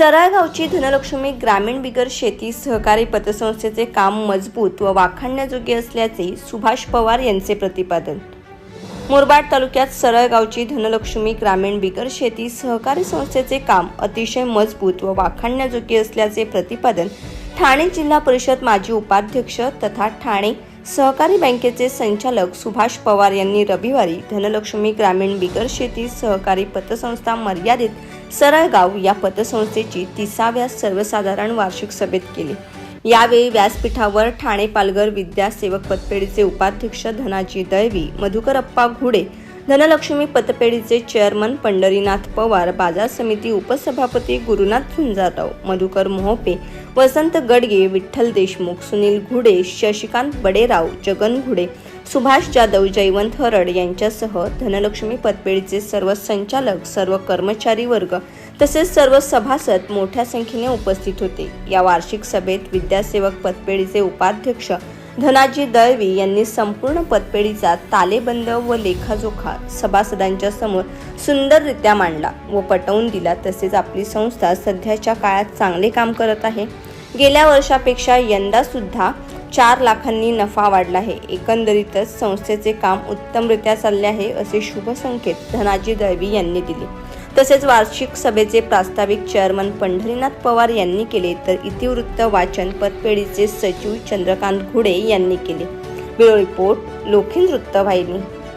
सराळगावची धनलक्ष्मी ग्रामीण बिगर शेती सहकारी पतसंस्थेचे काम मजबूत व वाखाणण्याजोगे असल्याचे सुभाष पवार यांचे प्रतिपादन. मुरबाड तालुक्यात सरळगावची धनलक्ष्मी ग्रामीण बिगर शेती सहकारी संस्थेचे काम अतिशय मजबूत व वाखाणण्याजोगे असल्याचे प्रतिपादन ठाणे जिल्हा परिषद माजी उपाध्यक्ष तथा ठाणे सहकारी बँकेचे संचालक सुभाष पवार यांनी रविवारी धनलक्ष्मी ग्रामीण बिगर शेती सहकारी पतसंस्था मर्यादित सरळगाव या पतसंस्थेची तिसाव्या सर्वसाधारण वार्षिक सभेत केली. यावेळी व्यासपीठावर ठाणे पालघर विद्यासेवक पतपेढीचे उपाध्यक्ष धनाजी दळवी मधुकरप्पा घुडे धनलक्ष्मी पतपेढीचे चेअरमन पंढरीनाथ पवार बाजार समिती उपसभापती गुरुनाथ झुंजारराव मधुकर मोहोपे वसंत गडगे विठ्ठल देशमुख सुनील घुडे शशिकांत बडेराव जगन घुडे सुभाष जाधव जयवंत हरड यांच्यासह धनलक्ष्मी पतपेढीचे सर्व संचालक सर्व कर्मचारी वर्ग तसेच सर्व सभासद मोठ्या संख्येने उपस्थित होते. या वार्षिक सभेत विद्यासेवक पतपेढीचे उपाध्यक्ष धनाजी दळवी यांनी संपूर्ण पतपेढीचा तालेबंद व लेखाजोखा सभासदांच्या समोर सुंदररित्या मांडला व पटवून दिला. तसेच आपली संस्था सध्याच्या काळात चांगले काम करत आहे. गेल्या वर्षापेक्षा यंदा सुद्धा चार लाखांनी नफा वाढला आहे. एकंदरीतच संस्थेचे काम उत्तमरित्या चालले आहे असे शुभ संकेत धनाजी दळवी यांनी दिले. तसेच वार्षिक सभेचे प्रास्ताविक चेअरमन पंढरीनाथ पवार यांनी केले तर इतिवृत्त वाचन पतपेढीचे सचिव चंद्रकांत घुडे यांनी केले. ब्युरो रिपोर्ट लोखिंद वृत्तवाहिनी.